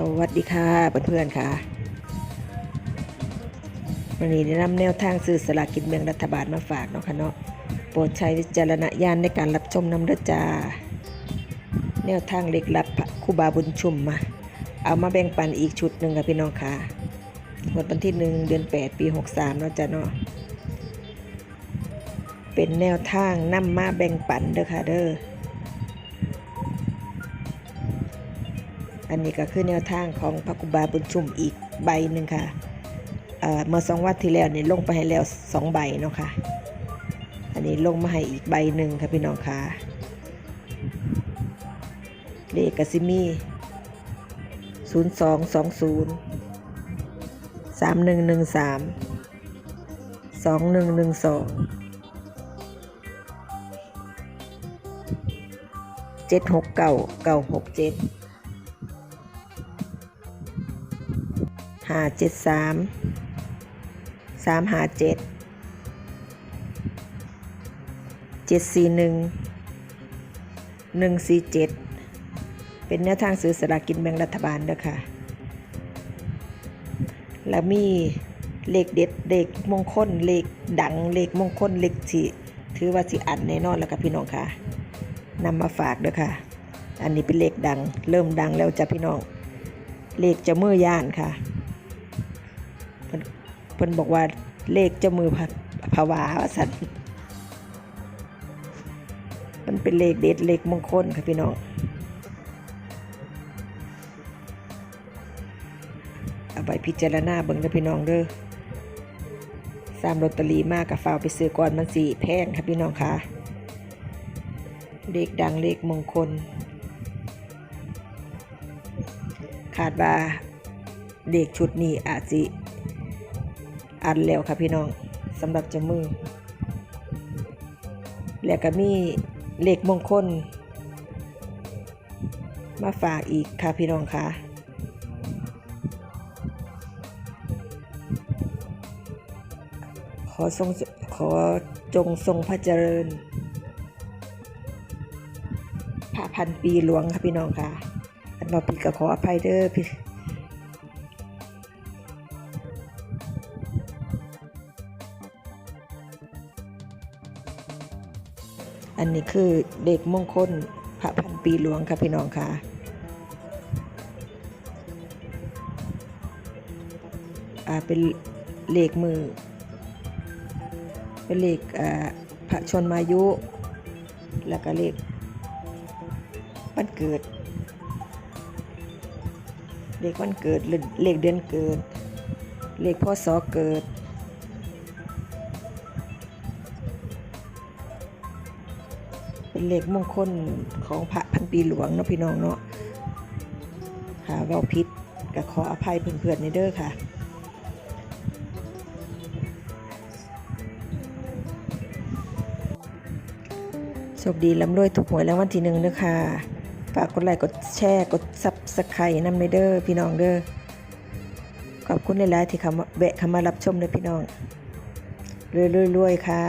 สวัสดีค่ะเพื่อนๆค่ะวันนี้ได้นำแนวทางซื้อสลากกินแบ่งรัฐบาลมาฝากเนาะค่ะเนาะโปรดใช้วิจารณญาณในการรับชมน้ำเด้อจ้า แนวทางเล็กลับคูบาบุญชุมมา เอามาแบ่งปันอีกชุดหนึ่งค่ะพี่น้องค่ะงวดวันที่หนึ่งเดือน 8 ปี 63เนาะจ้าเนาะเป็นแนวทางนำมาแบ่งปันเด้อค่ะเด้อ อันนี้ก็คือแนวทางของพระกุบาบุญชุมอีกใบหนึ่งค่ะเมื่อสองวันที่แล้วนี่ลงไปให้แล้วสองใบเนาะค่ะ อันนี้ลงมาให้อีกใบหนึ่งค่ะพี่น้องค่ะเลขกสิมีศูนย์สองสองศูนย์สามหนึ่งหนึ่งสามสองหนึ่งหนึ่งสองเจ็ดหกเก้าเก้าหกเจ็ด หาเจ็ดสามสามหาเจ็ดเจ็ดสี่หนึ่งหนึ่งสี่เจ็ดเป็นแนวทางซื้อสลากกินแบ่งรัฐบาลเด้อค่ะ แล้วมีเลขเด็ดเลขมงคลเลขดังเลขมงคลเลขที่ถือว่าสิอันแน่นอนแล้วค่ะพี่น้องค่ะนำมาฝากเด้อค่ะ อันนี้เป็นเลขดัง เริ่มดังแล้วจ้ะพี่น้อง เลขจะเมื่อย่านค่ะ เพิ่นบอกว่าเลขเจ้ามือพะภาวาว่าสันมันเป็นเลขเด็ดเลขมงคลค่ะพี่น้องเอาไปพิจารณาเบิ่งเด้อพี่น้องเด้อสามลอตเตอรี่มากกับฝากไปซื้อก่อนมันสีแพงค่ะพี่น้องค่ะเลขดังเลขมงคล คาดว่าเลขชุดนี้อาจสิ อันแล้วค่ะพี่น้องสำหรับจมือ แล้วก็มีเลขมงคล มาฝากอีกค่ะพี่น้องค่ะขอทรงขอจงทรงพระเจริญพระพันปีหลวงค่ะพี่น้องค่ะ อันว่าพี่ก็ขออภัยเด้อพี่ อันนี้คือเด็กมงคลพระพันปีหลวงค่ะพี่น้องค่ะอ่าเป็นเลขมือ เป็นเลขอ่าพระชนมายุ แล้วก็เลขวันเกิด เลขวันเกิดเลขเดือนเกิด เลขพ่อสอเกิด เป็นเลขมงคลของพระพันปีหลวงเนาะพี่น้องเนาะค่ะเว่าพิษก็ขออภัยเพื่อนๆในเด้อค่ะโชคดีลำรวยถูกหวยแล้ววันที่หนึ่งเด้อค่ะฝากกดไลค์กดแชร์กดซับสไครต์นำในเด้อพี่น้องเด้อขอบคุณหลายๆที่เขมาแวะเขมารับชมเด้อพี่น้องรวยๆๆค่ะ